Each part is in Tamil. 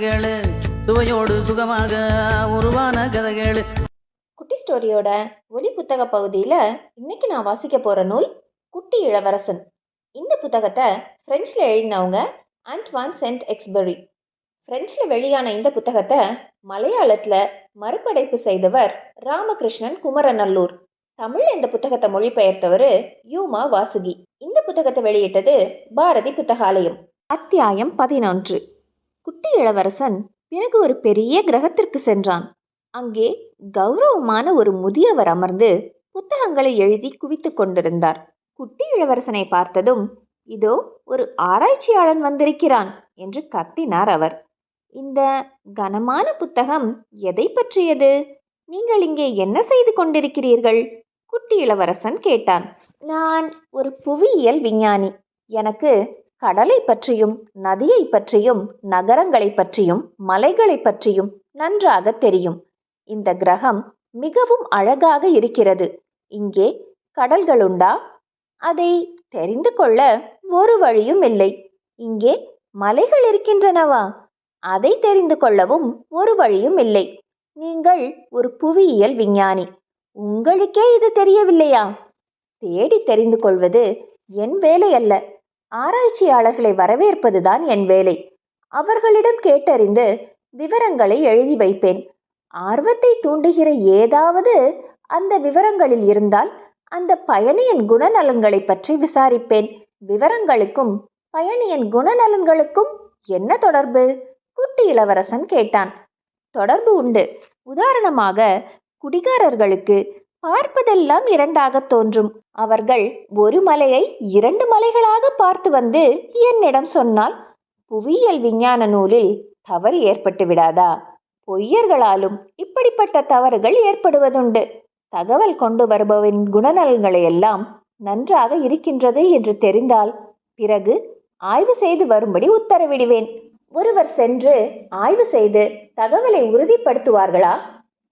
கதைகள் சுவையோடு சுகமாக உருவான கதைகள். குட்டி ஸ்டோரியோட ஒலி புத்தக பகுதியில் இன்னைக்கு நான் வாசிக்க போகிற நூல் குட்டி இளவரசன். இந்த புத்தகத்தை ஃப்ரெஞ்சில் எழுதினவங்க ஆண்ட்வான் சென்ட் எக்ஸ்பெரி ஃப்ரெஞ்சில் வெளியான இந்த புத்தகத்தை மலையாளத்தில் மறுபடைப்பு செய்தவர் ராமகிருஷ்ணன் குமரநல்லூர். தமிழில் இந்த புத்தகத்தை மொழிபெயர்த்தவர் யூமா வாசுகி. இந்த புத்தகத்தை வெளியிட்டது பாரதி புத்தகாலயம். அத்தியாயம் பதினொன்று. குட்டி இளவரசன் பிறகு ஒரு பெரிய கிரகத்திற்கு சென்றான். அங்கே கௌரவமான ஒரு முதியவர் அமர்ந்து புத்தகங்களை எழுதி குவித்துக் கொண்டிருந்தார். குட்டி இளவரசனை பார்த்ததும் இதோ ஒரு ஆராய்ச்சியாளன் வந்திருக்கிறான் என்று கத்தினார் அவர். இந்த கனமான புத்தகம் எதை பற்றியது? நீங்கள் இங்கே என்ன செய்து கொண்டிருக்கிறீர்கள்? குட்டி இளவரசன் கேட்டான். நான் ஒரு புவியியல் விஞ்ஞானி. எனக்கு கடலை பற்றியும் நதியை பற்றியும் நகரங்களை பற்றியும் மலைகளை பற்றியும் நன்றாக தெரியும். இந்த கிரகம் மிகவும் அழகாக இருக்கிறது. இங்கே கடல்களுண்டா அதை தெரிந்து கொள்ள ஒரு வழியும் இல்லை. இங்கே மலைகள் இருக்கின்றனவா? அதை தெரிந்து கொள்ளவும் ஒரு வழியும் இல்லை. நீங்கள் ஒரு புவியியல் விஞ்ஞானி. உங்களுக்கே இது தெரியவில்லையா? தேடி தெரிந்து கொள்வது என் வேலை அல்ல ஆராய்ச்சியாளர்களை வரவேற்பதுதான் என் வேலை. அவர்களிடம் கேட்டறிந்து விவரங்களை எழுதி வைப்பேன். ஆர்வத்தை தூண்டுகிற ஏதாவது அந்த விவரங்களில் இருந்தால் அந்த பயணியின் குணநலன்களை பற்றி விசாரிப்பேன். விவரங்களுக்கும் பயணியின் குணநலன்களுக்கும் என்ன தொடர்பு? குட்டி இளவரசன் கேட்டான். தொடர்பு உண்டு. உதாரணமாக குடிகாரர்களுக்கு பார்ப்பதெல்லாம் இரண்டாக தோன்றும். அவர்கள் ஒரு மலையை இரண்டு மலைகளாக பார்த்து வந்து என்னிடம் சொன்னால் புவியியல் விஞ்ஞான நூலில் தவறு ஏற்பட்டு விடாதா? பொய்யர்களாலும் இப்படிப்பட்ட தவறுகள் ஏற்படுவதுண்டு. தகவல் கொண்டு வருபவரின் குணநலன்களை எல்லாம் நன்றாக இருக்கின்றது என்று தெரிந்தால் பிறகு ஆய்வு செய்து வரும்படி உத்தரவிடுவேன். ஒருவர் சென்று ஆய்வு செய்து தகவலை உறுதிப்படுத்துவார்களா?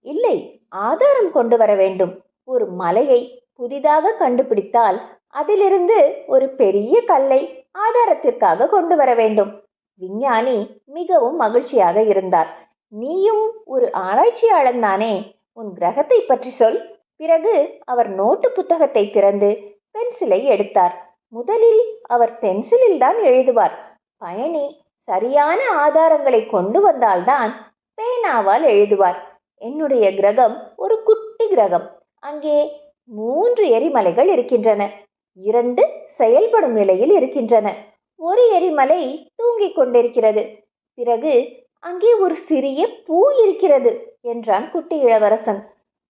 இல்லை. ஆதாரம் கொண்டு வர வேண்டும். ஒரு மலையை புதிதாக கண்டுபிடித்தால் அதிலிருந்து ஒரு பெரிய கல்லை ஆதாரத்திற்காக கொண்டு வர வேண்டும். விஞ்ஞானி மிகவும் மகிழ்ச்சியாக இருந்தார். நீயும் ஒரு ஆராய்ச்சியாளன் தானே? உன் கிரகத்தை பற்றி சொல். பிறகு அவர் நோட்டு புத்தகத்தை திறந்து பென்சிலை எடுத்தார். முதலில் அவர் பென்சிலில் தான் எழுதுவார். பயணி சரியான ஆதாரங்களை கொண்டு வந்தால்தான் பேனாவால் எழுதுவார். என்னுடைய கிரகம் ஒரு குட்டி கிரகம். அங்கே மூன்று எரிமலைகள் இருக்கின்றன. இரண்டு செயல்படும் நிலையில் இருக்கின்றன. ஒரு எரிமலை தூங்கிக் கொண்டிருக்கிறது. பிறகு அங்கே ஒரு சிறிய பூ இருக்கிறது என்றான் குட்டி இளவரசன்.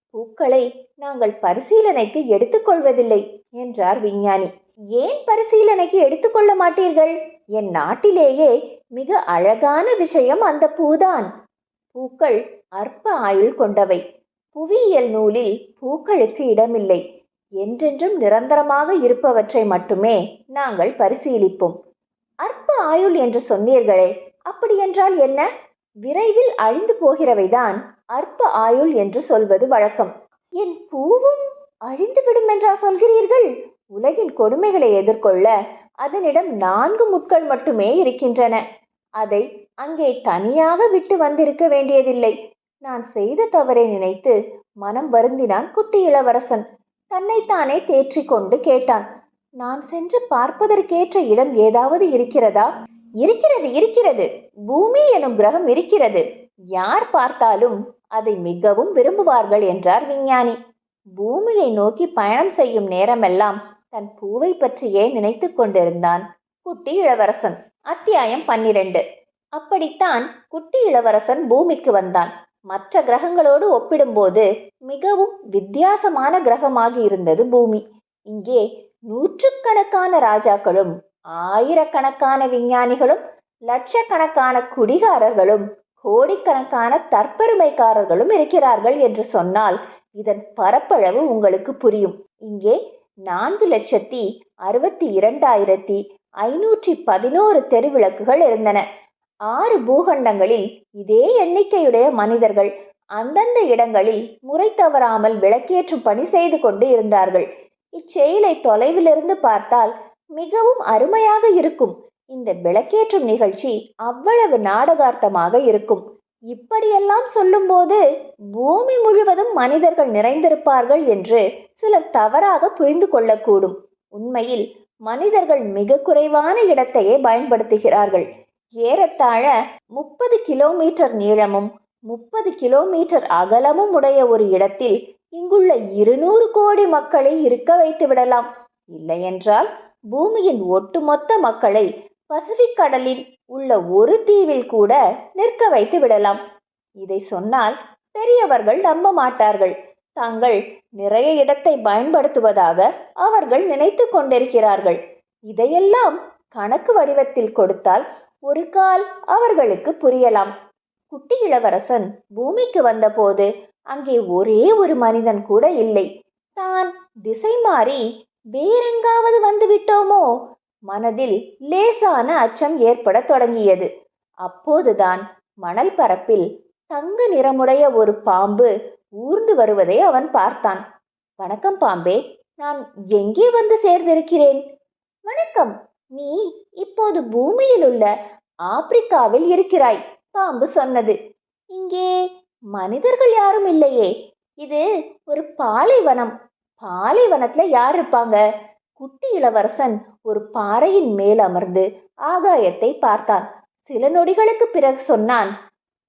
பூக்களை நாங்கள் பரிசீலனைக்கு எடுத்துக்கொள்வதில்லை என்றார் விஞ்ஞானி. ஏன் பரிசீலனைக்கு எடுத்துக்கொள்ள மாட்டீர்கள்? என் நாட்டிலேயே மிக அழகான விஷயம் அந்த பூதான். பூக்கள் அற்ப ஆயுள் கொண்டவை. புவியியல் நூலில் பூக்களுக்கு இடமில்லை. என்றென்றும் நிரந்தரமாக இருப்பவற்றை மட்டுமே நாங்கள் பரிசீலிப்போம். அற்ப ஆயுள் என்று சொன்னீர்களே அப்படியென்றால் என்ன? விரைவில் அழிந்து போகிறவைதான் அற்ப ஆயுள் என்று சொல்வது வழக்கம். என் பூவும் அழிந்துவிடும் என்றா சொல்கிறீர்கள்? உலகின் கொடுமைகளை எதிர்கொள்ள அதனிடம் நான்கு முட்கள் மட்டுமே இருக்கின்றன. அதை அங்கே தனியாக விட்டு வந்திருக்க வேண்டியதில்லை. நான் செய்த தவறை நினைத்து மனம் வருந்தினான் குட்டி இளவரசன். தன்னைத்தானே தேற்றி கொண்டு கேட்டான். நான் சென்று பார்ப்பதற்கேற்ற இடம் ஏதாவது இருக்கிறதா? இருக்கிறது இருக்கிறது. பூமி எனும் கிரகம் இருக்கிறது. யார் பார்த்தாலும் அதை மிகவும் விரும்புவார்கள் என்றார் விஞ்ஞானி. பூமியை நோக்கி பயணம் செய்யும் நேரமெல்லாம் தன் பூவை பற்றியே நினைத்து கொண்டிருந்தான் குட்டி இளவரசன். அத்தியாயம் பன்னிரண்டு. அப்படித்தான் குட்டி இளவரசன் பூமிக்கு வந்தான். மற்ற கிரகங்களோடு ஒப்பிடும்போது மிகவும் வித்தியாசமான கிரகமாகி இருந்தது பூமி. இங்கே நூற்றுக்கணக்கான ராஜாக்களும் ஆயிரக்கணக்கான விஞ்ஞானிகளும் லட்சக்கணக்கான குடிகாரர்களும் கோடிக்கணக்கான தற்பெருமைக்காரர்களும் இருக்கிறார்கள் என்று சொன்னால் இதன் பரப்பளவு உங்களுக்கு புரியும். இங்கே நான்கு லட்சத்தி அறுபத்தி இரண்டாயிரத்தி ஐநூற்றி பதினோரு தெருவிளக்குகள் இருந்தன. ஆறு பூகண்டங்களில் இதே எண்ணிக்கையுடைய மனிதர்கள் அந்தந்த இடங்களில் முறை தவறாமல் விளக்கேற்றும் பணி செய்து கொண்டு இருந்தார்கள். இச்செயலை தொலைவிலிருந்து பார்த்தால் மிகவும் அருமையாக இருக்கும். இந்த விளக்கேற்றும் நிகழ்ச்சி அவ்வளவு நாடகார்த்தமாக இருக்கும். இப்படியெல்லாம் சொல்லும்போது பூமி முழுவதும் மனிதர்கள் நிறைந்திருப்பார்கள் என்று சிலர் தவறாக புரிந்து கொள்ளக்கூடும். உண்மையில் மனிதர்கள் மிக குறைவான இடத்தையே பயன்படுத்துகிறார்கள். ஏறத்தாழ முப்பது கிலோமீட்டர் நீளமும் முப்பது கிலோமீட்டர் அகலமும் உடைய ஒரு இடத்தில் இங்குள்ள இருநூறு கோடி மக்களை இருக்க வைத்து விடலாம். இல்லையென்றால் பூமியின் ஒட்டுமொத்த மக்களை பசிபிக் கடலில் உள்ள ஒரு தீவில் கூட நிற்க வைத்து விடலாம். இதை சொன்னால் பெரியவர்கள் நம்ப மாட்டார்கள். தாங்கள் நிறைய இடத்தை பயன்படுத்துவதாக அவர்கள் நினைத்து கொண்டிருக்கிறார்கள். இதையெல்லாம் கணக்கு வடிவத்தில் கொடுத்தால் ஒரு கால் அவர்களுக்கு புரியலாம். குட்டி இளவரசன் பூமிக்கு வந்தபோது அங்கே ஒரே ஒரு மனிதன் கூட இல்லை. தான் திசை மாறி வேறெங்காவது வந்துவிட்டோமோ மனதில் லேசான அச்சம் ஏற்படத் தொடங்கியது. அப்போதுதான் மணல் பரப்பில் தங்க நிறமுடைய ஒரு பாம்பு ஊர்ந்து வருவதை அவன் பார்த்தான். வணக்கம் பாம்பே நான் எங்கே வந்து சேர்ந்திருக்கிறேன்? வணக்கம் நீ இப்போது பூமியில் உள்ள ஆப்பிரிக்காவில் இருக்கிறாய் பாம்பு சொன்னது. இங்கே மனிதர்கள் யாரும் இல்லையே. இது ஒரு பாலைவனம். பாலைவனத்துல யார் இருப்பாங்க? குட்டி இளவரசன் ஒரு பாறையின் மேல் அமர்ந்து ஆகாயத்தை பார்த்தான். சில நொடிகளுக்கு பிறகு சொன்னான்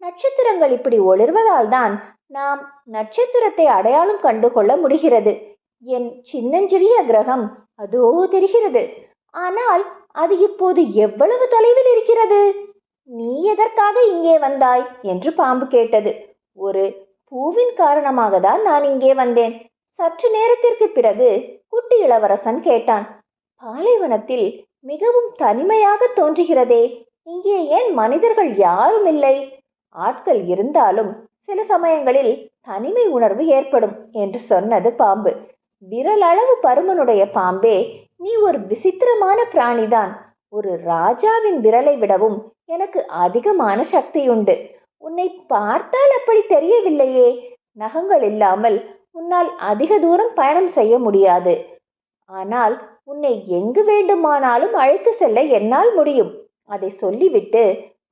நட்சத்திரங்கள் இப்படி ஒளிர்வதால் தான் நாம் நட்சத்திரத்தை அடையாளம் கண்டுகொள்ள முடிகிறது. என் சின்னஞ்சிறிய கிரகம் அதோ தெரிகிறது. ஆனால் அது இப்போது எவ்வளவு தொலைவில் இருக்கிறது? நீ எதற்காக இங்கே வந்தாய்? என்று பாம்பு கேட்டது. ஒரு பூவின் காரணமாக தான் நான் இங்கே வந்தேன். சற்று நேரத்திற்கு பிறகு குட்டி இளவரசன் கேட்டான். பாலைவனத்தில் மிகவும் தனிமையாக தோன்றுகிறதே. இங்கே ஏன் மனிதர்கள் யாரும் இல்லை? ஆட்கள் இருந்தாலும் சில சமயங்களில் தனிமை உணர்வு ஏற்படும் என்று சொன்னது பாம்பு. விரலளவு பருமனுடைய பாம்பே நீ ஒரு விசித்திரமான பிராணிதான். ஒரு ராஜாவின் விரலை விடவும் எனக்கு அதிகமான சக்தி உண்டு உன்னை பார்த்தால் அப்படி தெரியவில்லையே. நகங்கள் இல்லாமல் உன்னால் அதிக தூரம் பயணம் செய்ய முடியாது. ஆனால் உன்னை எங்கு வேண்டுமானாலும் அழைத்து செல்ல என்னால் முடியும். அதை சொல்லிவிட்டு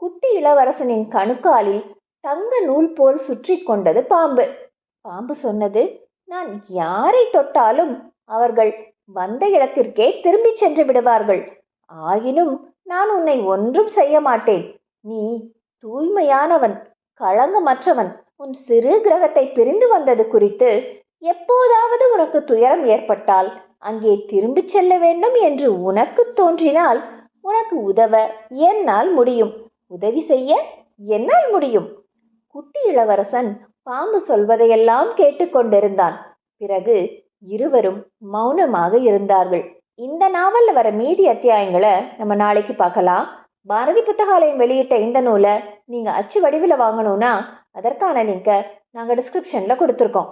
குட்டி இளவரசனின் கணுக்காலில் தங்க நூல் போல் சுற்றி கொண்டது பாம்பு. பாம்பு சொன்னது நான் யாரை தொட்டாலும் அவர்கள் வந்த இடத்திற்கே திரும்பிச் சென்று விடுவார்கள். ஆயினும் நான் உன்னை ஒன்றும் செய்ய மாட்டேன். நீ தூய்மையானவன் களங்கமற்றவன். உன் சிறு கிரகத்தை பிரிந்து வந்தது குறித்து எப்போதாவது உனக்கு துயரம் ஏற்பட்டால் அங்கே திரும்பிச் செல்ல வேண்டும் என்று உனக்கு தோன்றினால் உனக்கு உதவ என்னால் முடியும். உதவி செய்ய என்னால் முடியும். குட்டி இளவரசன் பாம்பு சொல்வதையெல்லாம் கேட்டுக்கொண்டிருந்தான் பிறகு இருவரும் மௌனமாக இருந்தார்கள். இந்த நாவல்ல வர மீதி அத்தியாயங்களை நம்ம நாளைக்கு பார்க்கலாம். பாரதி புத்தகாலயம் வெளியிட்ட இந்த நூலை நீங்கள் அச்சு வடிவில் வாங்கணும்னா அதற்கான லிங்கை நாங்கள் டிஸ்கிரிப்ஷனில் கொடுத்துருக்கோம்.